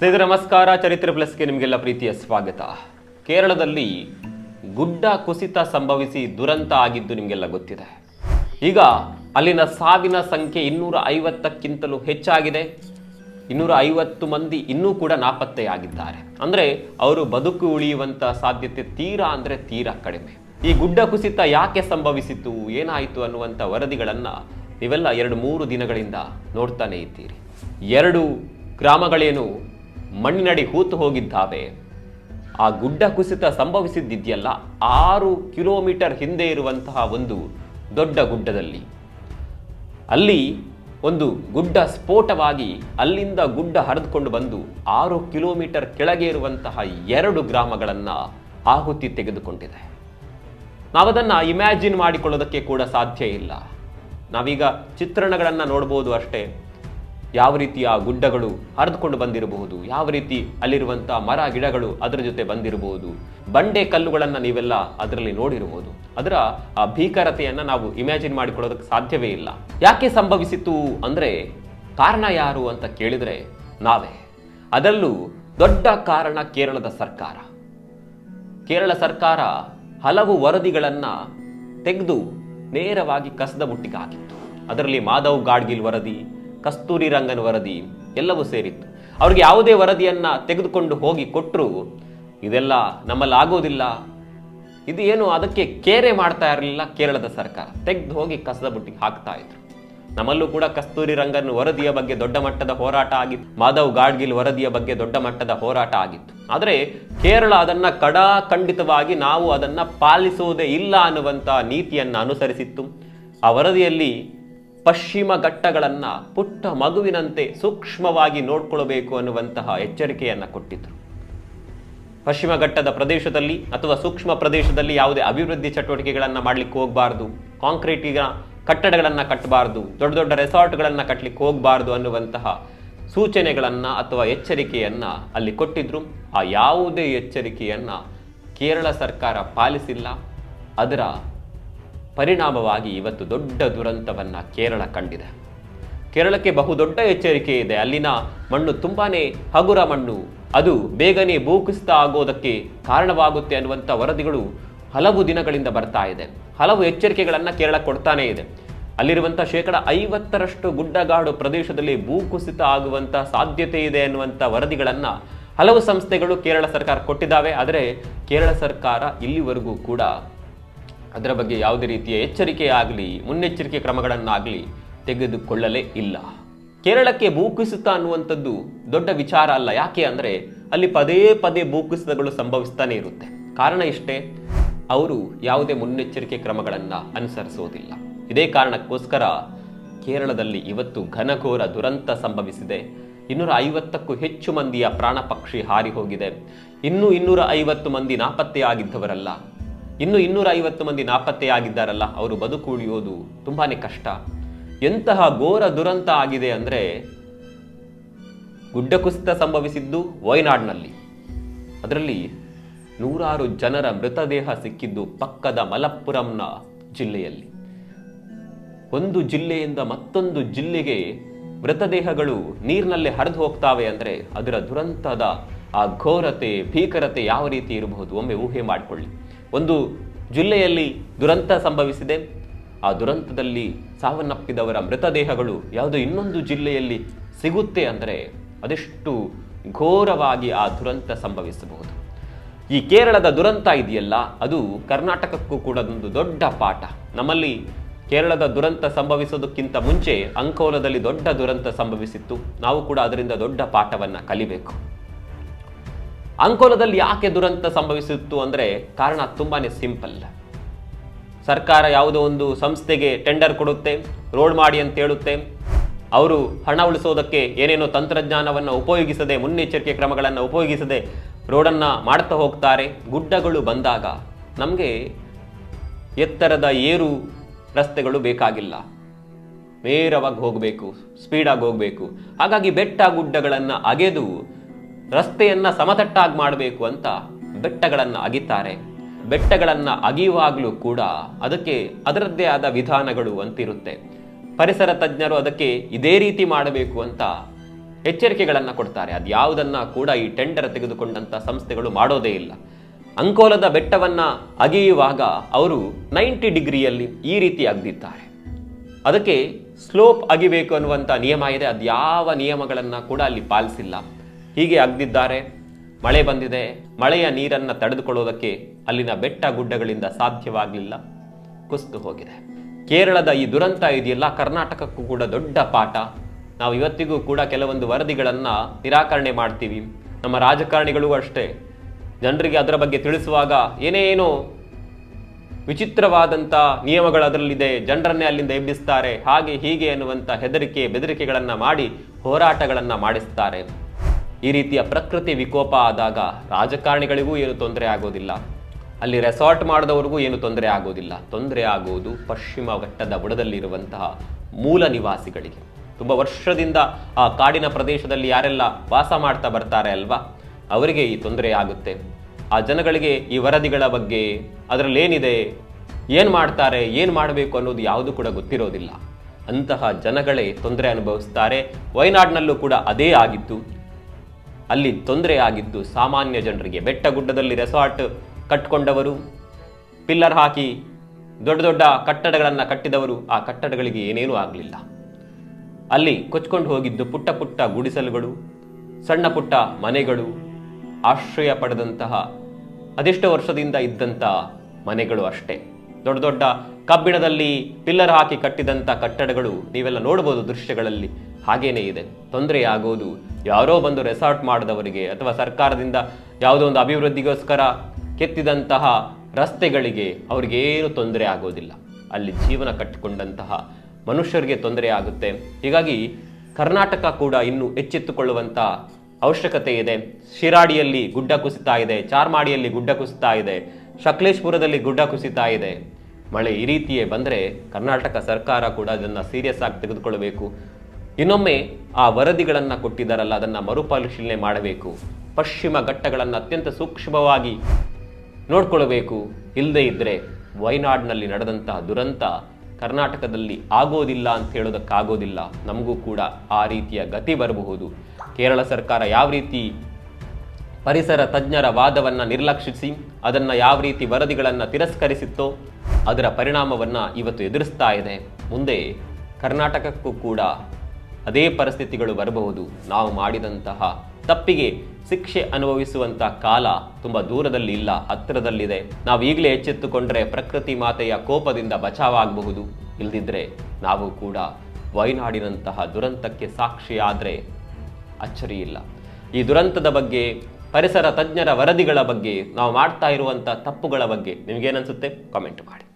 ಸ್ನೇಹಿತರೆ, ನಮಸ್ಕಾರ. ಚರಿತ್ರೆ ಪ್ಲಸ್ಗೆ ನಿಮಗೆಲ್ಲ ಪ್ರೀತಿಯ ಸ್ವಾಗತ. ಕೇರಳದಲ್ಲಿ ಗುಡ್ಡ ಕುಸಿತ ಸಂಭವಿಸಿ ದುರಂತ ಆಗಿದ್ದು ನಿಮಗೆಲ್ಲ ಗೊತ್ತಿದೆ. ಈಗ ಅಲ್ಲಿನ ಸಾವಿನ ಸಂಖ್ಯೆ ಇನ್ನೂರ ಐವತ್ತಕ್ಕಿಂತಲೂ ಹೆಚ್ಚಾಗಿದೆ. ಇನ್ನೂರ ಐವತ್ತು ಮಂದಿ ಇನ್ನೂ ಕೂಡ ನಾಪತ್ತೆಯಾಗಿದ್ದಾರೆ ಅಂದರೆ ಅವರು ಬದುಕು ಉಳಿಯುವಂಥ ಸಾಧ್ಯತೆ ತೀರಾ ಅಂದರೆ ತೀರಾ ಕಡಿಮೆ. ಈ ಗುಡ್ಡ ಕುಸಿತ ಯಾಕೆ ಸಂಭವಿಸಿತು, ಏನಾಯಿತು ಅನ್ನುವಂಥ ವರದಿಗಳನ್ನು ನೀವೆಲ್ಲ ಎರಡು ಮೂರು ದಿನಗಳಿಂದ ನೋಡ್ತಾನೆ ಇದ್ದೀರಿ. ಎರಡು ಗ್ರಾಮಗಳೇನು ಮಣ್ಣಿನಡಿ ಹೂತು ಹೋಗಿದ್ದಾವೆ. ಆ ಗುಡ್ಡ ಕುಸಿತ ಸಂಭವಿಸಿದ್ದಿದೆಯಲ್ಲ, ಆರು ಕಿಲೋಮೀಟರ್ ಹಿಂದೆ ಇರುವಂತಹ ಒಂದು ದೊಡ್ಡ ಗುಡ್ಡದಲ್ಲಿ. ಅಲ್ಲಿ ಒಂದು ಗುಡ್ಡ ಸ್ಫೋಟವಾಗಿ ಅಲ್ಲಿಂದ ಗುಡ್ಡ ಹರಿದುಕೊಂಡು ಬಂದು ಆರು ಕಿಲೋಮೀಟರ್ ಕೆಳಗೆ ಇರುವಂತಹ ಎರಡು ಗ್ರಾಮಗಳನ್ನು ಆಹುತಿ ತೆಗೆದುಕೊಂಡಿದೆ. ನಾವದನ್ನು ಇಮ್ಯಾಜಿನ್ ಮಾಡಿಕೊಳ್ಳೋದಕ್ಕೆ ಕೂಡ ಸಾಧ್ಯ ಇಲ್ಲ. ನಾವೀಗ ಚಿತ್ರಣಗಳನ್ನು ನೋಡ್ಬೋದು ಅಷ್ಟೇ. ಯಾವ ರೀತಿಯ ಗುಡ್ಡಗಳು ಹರಿದುಕೊಂಡು ಬಂದಿರಬಹುದು, ಯಾವ ರೀತಿ ಅಲ್ಲಿರುವಂಥ ಮರ ಗಿಡಗಳು ಅದರ ಜೊತೆ ಬಂದಿರಬಹುದು, ಬಂಡೆ ಕಲ್ಲುಗಳನ್ನು ನೀವೆಲ್ಲ ಅದರಲ್ಲಿ ನೋಡಿರಬಹುದು. ಅದರ, ಆ ಭೀಕರತೆಯನ್ನು ನಾವು ಇಮ್ಯಾಜಿನ್ ಮಾಡಿಕೊಳ್ಳೋದಕ್ಕೆ ಸಾಧ್ಯವೇ ಇಲ್ಲ. ಯಾಕೆ ಸಂಭವಿಸಿತು ಅಂದರೆ ಕಾರಣ ಯಾರು ಅಂತ ಕೇಳಿದರೆ ನಾವೇ. ಅದರಲ್ಲೂ ದೊಡ್ಡ ಕಾರಣ ಕೇರಳದ ಸರ್ಕಾರ. ಕೇರಳ ಸರ್ಕಾರ ಹಲವು ವರದಿಗಳನ್ನು ತೆಗೆದು ನೇರವಾಗಿ ಕಸದ ಬುಟ್ಟಿಗೆ ಹಾಕಿತ್ತು. ಅದರಲ್ಲಿ ಮಾಧವ್ ಗಾಡ್ಗಿಲ್ ವರದಿ ಕಸ್ತೂರಿ ರಂಗನ ವರದಿ ಎಲ್ಲವೂ ಸೇರಿತ್ತು. ಅವ್ರಿಗೆ ಯಾವುದೇ ವರದಿಯನ್ನ ತೆಗೆದುಕೊಂಡು ಹೋಗಿ ಕೊಟ್ಟರು ಇದೆಲ್ಲ ನಮ್ಮಲ್ಲಿ ಆಗೋದಿಲ್ಲ ಇದು ಏನು ಅದಕ್ಕೆ ಕೇರೆ ಮಾಡ್ತಾ ಇರಲಿಲ್ಲ ಕೇರಳದ ಸರ್ಕಾರ. ತೆಗೆದು ಹೋಗಿ ಕಸದ ಬುಟ್ಟಿಗೆ ಹಾಕ್ತಾ ಇದ್ರು. ನಮ್ಮಲ್ಲೂ ಕೂಡ ಕಸ್ತೂರಿ ರಂಗನ್ ವರದಿಯ ಬಗ್ಗೆ ದೊಡ್ಡ ಮಟ್ಟದ ಹೋರಾಟ ಆಗಿತ್ತು. ಮಾಧವ್ ಗಾಡ್ಗಿಲ್ ವರದಿಯ ಬಗ್ಗೆ ದೊಡ್ಡ ಮಟ್ಟದ ಹೋರಾಟ ಆಗಿತ್ತು. ಆದರೆ ಕೇರಳ ಅದನ್ನ ಕಡಾ ಖಂಡಿತವಾಗಿ ನಾವು ಅದನ್ನ ಪಾಲಿಸುವುದೇ ಇಲ್ಲ ಅನ್ನುವಂಥ ನೀತಿಯನ್ನ ಅನುಸರಿಸಿತ್ತು. ಆ ವರದಿಯಲ್ಲಿ ಪಶ್ಚಿಮ ಘಟ್ಟಗಳನ್ನು ಪುಟ್ಟ ಮಗುವಿನಂತೆ ಸೂಕ್ಷ್ಮವಾಗಿ ನೋಡಿಕೊಳ್ಳಬೇಕು ಅನ್ನುವಂತಹ ಎಚ್ಚರಿಕೆಯನ್ನು ಕೊಟ್ಟಿದ್ದರು ಪಶ್ಚಿಮ ಘಟ್ಟದ ಪ್ರದೇಶದಲ್ಲಿ ಅಥವಾ ಸೂಕ್ಷ್ಮ ಪ್ರದೇಶದಲ್ಲಿ ಯಾವುದೇ ಅಭಿವೃದ್ಧಿ ಚಟುವಟಿಕೆಗಳನ್ನು ಮಾಡಲಿಕ್ಕೆ ಹೋಗಬಾರ್ದು ಕಾಂಕ್ರೀಟಿನ ಕಟ್ಟಡಗಳನ್ನು ಕಟ್ಟಬಾರ್ದು ದೊಡ್ಡ ದೊಡ್ಡ ರೆಸಾರ್ಟ್ಗಳನ್ನು ಕಟ್ಟಲಿಕ್ಕೆ ಹೋಗಬಾರ್ದು ಅನ್ನುವಂತಹ ಸೂಚನೆಗಳನ್ನು ಅಥವಾ ಎಚ್ಚರಿಕೆಯನ್ನು ಅಲ್ಲಿ ಕೊಟ್ಟಿದ್ರು. ಆ ಯಾವುದೇ ಎಚ್ಚರಿಕೆಯನ್ನು ಕೇರಳ ಸರ್ಕಾರ ಪಾಲಿಸಿಲ್ಲ. ಅದರ ಪರಿಣಾಮವಾಗಿ ಇವತ್ತು ದೊಡ್ಡ ದುರಂತವನ್ನು ಕೇರಳ ಕಂಡಿದೆ. ಕೇರಳಕ್ಕೆ ಬಹುದೊಡ್ಡ ಎಚ್ಚರಿಕೆ ಇದೆ. ಅಲ್ಲಿನ ಮಣ್ಣು ತುಂಬಾ ಹಗುರ ಮಣ್ಣು. ಅದು ಬೇಗನೆ ಭೂಕುಸಿತ ಆಗೋದಕ್ಕೆ ಕಾರಣವಾಗುತ್ತೆ ಅನ್ನುವಂಥ ವರದಿಗಳು ಹಲವು ದಿನಗಳಿಂದ ಬರ್ತಾ ಇದೆ. ಹಲವು ಎಚ್ಚರಿಕೆಗಳನ್ನು ಕೇರಳ ಕೊಡ್ತಾನೇ ಇದೆ. ಅಲ್ಲಿರುವಂಥ ಶೇಕಡ ಐವತ್ತರಷ್ಟು ಗುಡ್ಡಗಾಡು ಪ್ರದೇಶದಲ್ಲಿ ಭೂಕುಸಿತ ಆಗುವಂಥ ಸಾಧ್ಯತೆ ಇದೆ ಅನ್ನುವಂಥ ವರದಿಗಳನ್ನು ಹಲವು ಸಂಸ್ಥೆಗಳು ಕೇರಳ ಸರ್ಕಾರ ಕೊಟ್ಟಿದ್ದಾವೆ. ಆದರೆ ಕೇರಳ ಸರ್ಕಾರ ಇಲ್ಲಿವರೆಗೂ ಕೂಡ ಅದರ ಬಗ್ಗೆ ಯಾವುದೇ ರೀತಿಯ ಎಚ್ಚರಿಕೆ ಆಗಲಿ, ಮುನ್ನೆಚ್ಚರಿಕೆ ಕ್ರಮಗಳನ್ನಾಗಲಿ ತೆಗೆದುಕೊಳ್ಳಲೇ ಇಲ್ಲ. ಕೇರಳಕ್ಕೆ ಭೂಕುಸಿತ ಅನ್ನುವಂಥದ್ದು ದೊಡ್ಡ ವಿಚಾರ ಅಲ್ಲ. ಯಾಕೆ ಅಂದರೆ ಅಲ್ಲಿ ಪದೇ ಪದೇ ಭೂಕುಸಿತಗಳು ಸಂಭವಿಸ್ತಾನೆ ಇರುತ್ತೆ. ಕಾರಣ ಇಷ್ಟೇ ಅವರು ಯಾವುದೇ ಮುನ್ನೆಚ್ಚರಿಕೆ ಕ್ರಮಗಳನ್ನು ಅನುಸರಿಸೋದಿಲ್ಲ ಇದೇ ಕಾರಣಕ್ಕೋಸ್ಕರ ಕೇರಳದಲ್ಲಿ ಇವತ್ತು ಘನಘೋರ ದುರಂತ ಸಂಭವಿಸಿದೆ. ಇನ್ನೂರ ಐವತ್ತಕ್ಕೂ ಹೆಚ್ಚು ಮಂದಿಯ ಪ್ರಾಣ ಪಕ್ಷಿ ಹಾರಿ ಹೋಗಿದೆ. ಇನ್ನೂ ಇನ್ನೂರ ಐವತ್ತು ಮಂದಿ ನಾಪತ್ತೆಯಾಗಿದ್ದವರಲ್ಲ. ಇನ್ನು ಇನ್ನೂರ ಐವತ್ತು ಮಂದಿ ನಾಪತ್ತೆಯಾಗಿದ್ದಾರಲ್ಲ ಅವರು ಬದುಕು ಉಳಿಯೋದು ತುಂಬಾನೇ ಕಷ್ಟ. ಎಂತಹ ಘೋರ ದುರಂತ ಆಗಿದೆ ಅಂದರೆ ಗುಡ್ಡ ಕುಸಿತ ಸಂಭವಿಸಿದ್ದು ವಯನಾಡ್ನಲ್ಲಿ. ಅದರಲ್ಲಿ ನೂರಾರು ಜನರ ಮೃತದೇಹ ಸಿಕ್ಕಿದ್ದು ಪಕ್ಕದ ಮಲಪ್ಪುರಂನ ಜಿಲ್ಲೆಯಲ್ಲಿ. ಒಂದು ಜಿಲ್ಲೆಯಿಂದ ಮತ್ತೊಂದು ಜಿಲ್ಲೆಗೆ ಮೃತದೇಹಗಳು ನೀರಿನಲ್ಲಿ ಹರಿದು ಹೋಗ್ತಾವೆ ಅಂದರೆ ಅದರ ದುರಂತದ ಆ ಘೋರತೆ, ಭೀಕರತೆ ಯಾವ ರೀತಿ ಇರಬಹುದು? ಒಮ್ಮೆ ಊಹೆ ಮಾಡಿಕೊಳ್ಳಿ. ಒಂದು ಜಿಲ್ಲೆಯಲ್ಲಿ ದುರಂತ ಸಂಭವಿಸಿದೆ. ಆ ದುರಂತದಲ್ಲಿ ಸಾವನ್ನಪ್ಪಿದವರ ಮೃತದೇಹಗಳು ಯಾವುದೋ ಇನ್ನೊಂದು ಜಿಲ್ಲೆಯಲ್ಲಿ ಸಿಗುತ್ತೆ ಅಂದರೆ ಅದೆಷ್ಟು ಘೋರವಾಗಿ ಆ ದುರಂತ ಸಂಭವಿಸಬಹುದು. ಈ ಕೇರಳದ ದುರಂತ ಇದೆಯಲ್ಲ, ಅದು ಕರ್ನಾಟಕಕ್ಕೂ ಕೂಡ ಒಂದು ದೊಡ್ಡ ಪಾಠ. ನಮ್ಮಲ್ಲಿ ಕೇರಳದ ದುರಂತ ಸಂಭವಿಸೋದಕ್ಕಿಂತ ಮುಂಚೆ ಅಂಕೋಲದಲ್ಲಿ ದೊಡ್ಡ ದುರಂತ ಸಂಭವಿಸಿತ್ತು. ನಾವು ಕೂಡ ಅದರಿಂದ ದೊಡ್ಡ ಪಾಠವನ್ನು ಕಲಿಬೇಕು. ಅಂಕೋಲದಲ್ಲಿ ಯಾಕೆ ದುರಂತ ಸಂಭವಿಸಿತ್ತು ಅಂದರೆ ಕಾರಣ ತುಂಬಾ ಸಿಂಪಲ್. ಸರ್ಕಾರ ಯಾವುದೋ ಒಂದು ಸಂಸ್ಥೆಗೆ ಟೆಂಡರ್ ಕೊಡುತ್ತೆ, ರೋಡ್ ಮಾಡಿ ಅಂತ ಹೇಳುತ್ತೆ. ಅವರು ಹಣ ಉಳಿಸೋದಕ್ಕೆ ಏನೇನೋ ತಂತ್ರಜ್ಞಾನವನ್ನು ಉಪಯೋಗಿಸದೆ, ಮುನ್ನೆಚ್ಚರಿಕೆ ಕ್ರಮಗಳನ್ನು ಉಪಯೋಗಿಸದೆ ರೋಡನ್ನು ಮಾಡ್ತಾ ಹೋಗ್ತಾರೆ. ಗುಡ್ಡಗಳು ಬಂದಾಗ ನಮಗೆ ಎತ್ತರದ ಏರು ರಸ್ತೆಗಳು ಬೇಕಾಗಿಲ್ಲ. ನೇರವಾಗಿ ಹೋಗಬೇಕು, ಸ್ಪೀಡಾಗಿ ಹೋಗಬೇಕು. ಹಾಗಾಗಿ ಬೆಟ್ಟ ಗುಡ್ಡಗಳನ್ನು ಅಗೆದು ರಸ್ತೆಯನ್ನು ಸಮತಟ್ಟಾಗಿ ಮಾಡಬೇಕು ಅಂತ ಬೆಟ್ಟಗಳನ್ನು ಅಗಿತಾರೆ. ಬೆಟ್ಟಗಳನ್ನು ಅಗಿಯುವಾಗಲೂ ಕೂಡ ಅದಕ್ಕೆ ಅದರದ್ದೇ ಆದ ವಿಧಾನಗಳು ಅಂತಿರುತ್ತೆ. ಪರಿಸರ ತಜ್ಞರು ಅದಕ್ಕೆ ಇದೇ ರೀತಿ ಮಾಡಬೇಕು ಅಂತ ಎಚ್ಚರಿಕೆಗಳನ್ನು ಕೊಡ್ತಾರೆ. ಅದು ಯಾವುದನ್ನ ಕೂಡ ಈ ಟೆಂಡರ್ ತೆಗೆದುಕೊಂಡಂಥ ಸಂಸ್ಥೆಗಳು ಮಾಡೋದೇ ಇಲ್ಲ. ಅಂಕೋಲದ ಬೆಟ್ಟವನ್ನ ಅಗೆಯುವಾಗ ಅವರು ನೈಂಟಿ ಡಿಗ್ರಿಯಲ್ಲಿ ಈ ರೀತಿ ಅಗ್ದಿದ್ದಾರೆ. ಅದಕ್ಕೆ ಸ್ಲೋಪ್ ಅಗಿಬೇಕು ಅನ್ನುವಂಥ ನಿಯಮ ಇದೆ. ಅದು ಯಾವ ನಿಯಮಗಳನ್ನು ಕೂಡ ಅಲ್ಲಿ ಪಾಲಿಸಿಲ್ಲ. ಹೀಗೆ ಅಗ್ದಿದ್ದಾರೆ. ಮಳೆ ಬಂದಿದೆ. ಮಳೆಯ ನೀರನ್ನು ತಡೆದುಕೊಳ್ಳೋದಕ್ಕೆ ಅಲ್ಲಿನ ಬೆಟ್ಟ ಗುಡ್ಡಗಳಿಂದ ಸಾಧ್ಯವಾಗಲಿಲ್ಲ. ಕುಸಿದು ಹೋಗಿದೆ. ಕೇರಳದ ಈ ದುರಂತ ಇದೆಯಲ್ಲ, ಕರ್ನಾಟಕಕ್ಕೂ ಕೂಡ ದೊಡ್ಡ ಪಾಠ. ನಾವು ಇವತ್ತಿಗೂ ಕೂಡ ಕೆಲವೊಂದು ವರದಿಗಳನ್ನು ನಿರಾಕರಣೆ ಮಾಡ್ತೀವಿ. ನಮ್ಮ ರಾಜಕಾರಣಿಗಳು ಅಷ್ಟೇ. ಜನರಿಗೆ ಅದರ ಬಗ್ಗೆ ತಿಳಿಸುವಾಗ ಏನೇನೋ ವಿಚಿತ್ರವಾದಂಥ ನಿಯಮಗಳು ಅದರಲ್ಲಿದೆ. ಜನರನ್ನೇ ಅಲ್ಲಿಂದ ಎಬ್ಬಿಸ್ತಾರೆ. ಹಾಗೆ ಹೀಗೆ ಎನ್ನುವಂಥ ಹೆದರಿಕೆ, ಬೆದರಿಕೆಗಳನ್ನು ಮಾಡಿ ಹೋರಾಟಗಳನ್ನು ಮಾಡಿಸ್ತಾರೆ. ಈ ರೀತಿಯ ಪ್ರಕೃತಿ ವಿಕೋಪ ಆದಾಗ ರಾಜಕಾರಣಿಗಳಿಗೂ ಏನು ತೊಂದರೆ ಆಗೋದಿಲ್ಲ. ಅಲ್ಲಿ ರೆಸಾರ್ಟ್ ಮಾಡಿದವ್ರಿಗೂ ಏನು ತೊಂದರೆ ಆಗೋದಿಲ್ಲ. ತೊಂದರೆ ಆಗುವುದು ಪಶ್ಚಿಮ ಘಟ್ಟದ ಬುಡದಲ್ಲಿರುವಂತಹ ಮೂಲ ನಿವಾಸಿಗಳಿಗೆ. ತುಂಬ ವರ್ಷದಿಂದ ಆ ಕಾಡಿನ ಪ್ರದೇಶದಲ್ಲಿ ಯಾರೆಲ್ಲ ವಾಸ ಮಾಡ್ತಾ ಬರ್ತಾರೆ ಅಲ್ವಾ? ಅವರಿಗೆ ಈ ತೊಂದರೆ ಆಗುತ್ತೆ. ಆ ಜನಗಳಿಗೆ ಈ ವರದಿಗಳ ಬಗ್ಗೆ ಅದರಲ್ಲಿ ಏನಿದೆ ಏನು ಮಾಡ್ತಾರೆ, ಏನು ಮಾಡಬೇಕು ಅನ್ನೋದು ಯಾವುದು ಕೂಡ ಗೊತ್ತಿರೋದಿಲ್ಲ. ಅಂತಹ ಜನಗಳೇ ತೊಂದರೆ ಅನುಭವಿಸ್ತಾರೆ. ವಯನಾಡಿನಲ್ಲೂ ಕೂಡ ಅದೇ ಆಗಿತ್ತು. ಅಲ್ಲಿ ತೊಂದರೆ ಆಗಿದ್ದು ಸಾಮಾನ್ಯ ಜನರಿಗೆ. ಬೆಟ್ಟ ಗುಡ್ಡದಲ್ಲಿ ರೆಸಾರ್ಟ್ ಕಟ್ಕೊಂಡವರು ಪಿಲ್ಲರ್ ಹಾಕಿ ದೊಡ್ಡ ದೊಡ್ಡ ಕಟ್ಟಡಗಳನ್ನು ಕಟ್ಟಿದವರು, ಆ ಕಟ್ಟಡಗಳಿಗೆ ಏನೇನೂ ಆಗಲಿಲ್ಲ. ಅಲ್ಲಿ ಕೊಚ್ಕೊಂಡು ಹೋಗಿದ್ದು ಪುಟ್ಟ ಪುಟ್ಟ ಗುಡಿಸಲುಗಳು, ಸಣ್ಣ ಪುಟ್ಟ ಮನೆಗಳು, ಆಶ್ರಯ ಪಡೆದಂತಹ ಅದೆಷ್ಟೋ ವರ್ಷದಿಂದ ಇದ್ದಂಥ ಮನೆಗಳು ಅಷ್ಟೇ. ದೊಡ್ಡ ದೊಡ್ಡ ಕಬ್ಬಿಣದಲ್ಲಿ ಪಿಲ್ಲರ್ ಹಾಕಿ ಕಟ್ಟಿದಂಥ ಕಟ್ಟಡಗಳು ನೀವೆಲ್ಲ ನೋಡ್ಬೋದು ದೃಶ್ಯಗಳಲ್ಲಿ ಹಾಗೇನೇ ಇದೆ. ತೊಂದರೆ ಆಗೋದು ಯಾರೋ ಬಂದು ರೆಸಾರ್ಟ್ ಮಾಡಿದವರಿಗೆ ಅಥವಾ ಸರ್ಕಾರದಿಂದ ಯಾವುದೋ ಒಂದು ಅಭಿವೃದ್ಧಿಗೋಸ್ಕರ ಕೆತ್ತಿದಂತಹ ರಸ್ತೆಗಳಿಗೆ ಅವ್ರಿಗೇನು ತೊಂದರೆ ಆಗೋದಿಲ್ಲ. ಅಲ್ಲಿ ಜೀವನ ಕಟ್ಟಿಕೊಂಡಂತಹ ಮನುಷ್ಯರಿಗೆ ತೊಂದರೆ ಆಗುತ್ತೆ. ಹೀಗಾಗಿ ಕರ್ನಾಟಕ ಕೂಡ ಇನ್ನು ಎಚ್ಚೆತ್ತುಕೊಳ್ಳುವಂಥ ಅವಶ್ಯಕತೆ ಇದೆ. ಶಿರಾಡಿಯಲ್ಲಿ ಗುಡ್ಡ ಕುಸಿತಾ ಇದೆ, ಚಾರ್ಮಾಡಿಯಲ್ಲಿ ಗುಡ್ಡ ಕುಸಿತಾ ಇದೆ, ಶಕ್ಲೇಶ್ಪುರದಲ್ಲಿ ಗುಡ್ಡ ಕುಸಿತಾ ಇದೆ. ಮಳೆ ಈ ರೀತಿಯೇ ಬಂದರೆ ಕರ್ನಾಟಕ ಸರ್ಕಾರ ಕೂಡ ಅದನ್ನು ಸೀರಿಯಸ್ ಆಗಿ ತೆಗೆದುಕೊಳ್ಳಬೇಕು. ಇನ್ನೊಮ್ಮೆ ಆ ವರದಿಗಳನ್ನು ಕೊಟ್ಟಿದ್ದಾರಲ್ಲ, ಅದನ್ನು ಮರುಪರಿಶೀಲನೆ ಮಾಡಬೇಕು. ಪಶ್ಚಿಮ ಘಟ್ಟಗಳನ್ನು ಅತ್ಯಂತ ಸೂಕ್ಷ್ಮವಾಗಿ ನೋಡ್ಕೊಳ್ಬೇಕು. ಇಲ್ಲದೇ ಇದ್ದರೆ ವಯನಾಡಿನಲ್ಲಿ ನಡೆದಂತಹ ದುರಂತ ಕರ್ನಾಟಕದಲ್ಲಿ ಆಗೋದಿಲ್ಲ ಅಂತ ಹೇಳೋದಕ್ಕಾಗೋದಿಲ್ಲ. ನಮಗೂ ಕೂಡ ಆ ರೀತಿಯ ಗತಿ ಬರಬಹುದು. ಕೇರಳ ಸರ್ಕಾರ ಯಾವ ರೀತಿ ಪರಿಸರ ತಜ್ಞರ ವಾದವನ್ನು ನಿರ್ಲಕ್ಷಿಸಿ, ಅದನ್ನು ಯಾವ ರೀತಿ ವರದಿಗಳನ್ನು ತಿರಸ್ಕರಿಸಿತ್ತೋ, ಅದರ ಪರಿಣಾಮವನ್ನು ಇವತ್ತು ಎದುರಿಸ್ತಾ ಇದೆ. ಮುಂದೆ ಕರ್ನಾಟಕಕ್ಕೂ ಕೂಡ ಅದೇ ಪರಿಸ್ಥಿತಿಗಳು ಬರಬಹುದು. ನಾವು ಮಾಡಿದಂತಹ ತಪ್ಪಿಗೆ ಶಿಕ್ಷೆ ಅನುಭವಿಸುವಂಥ ಕಾಲ ತುಂಬ ದೂರದಲ್ಲಿ ಇಲ್ಲ, ಹತ್ತಿರದಲ್ಲಿದೆ. ನಾವು ಈಗಲೇ ಎಚ್ಚೆತ್ತುಕೊಂಡ್ರೆ ಪ್ರಕೃತಿ ಮಾತೆಯ ಕೋಪದಿಂದ ಬಚಾವಾಗಬಹುದು. ಇಲ್ದಿದ್ರೆ ನಾವು ಕೂಡ ವಯನಾಡಿನಂತಹ ದುರಂತಕ್ಕೆ ಸಾಕ್ಷಿಯಾದರೆ ಅಚ್ಚರಿ ಇಲ್ಲ. ಈ ದುರಂತದ ಬಗ್ಗೆ, ಪರಿಸರ ತಜ್ಞರ ವರದಿಗಳ ಬಗ್ಗೆ ನಾವು ಮಾಡ್ತಾ ಇರುವಂಥ ತಪ್ಪುಗಳ ಬಗ್ಗೆ ನಿಮಗೇನನ್ಸುತ್ತೆ ಕಾಮೆಂಟ್ ಮಾಡಿ.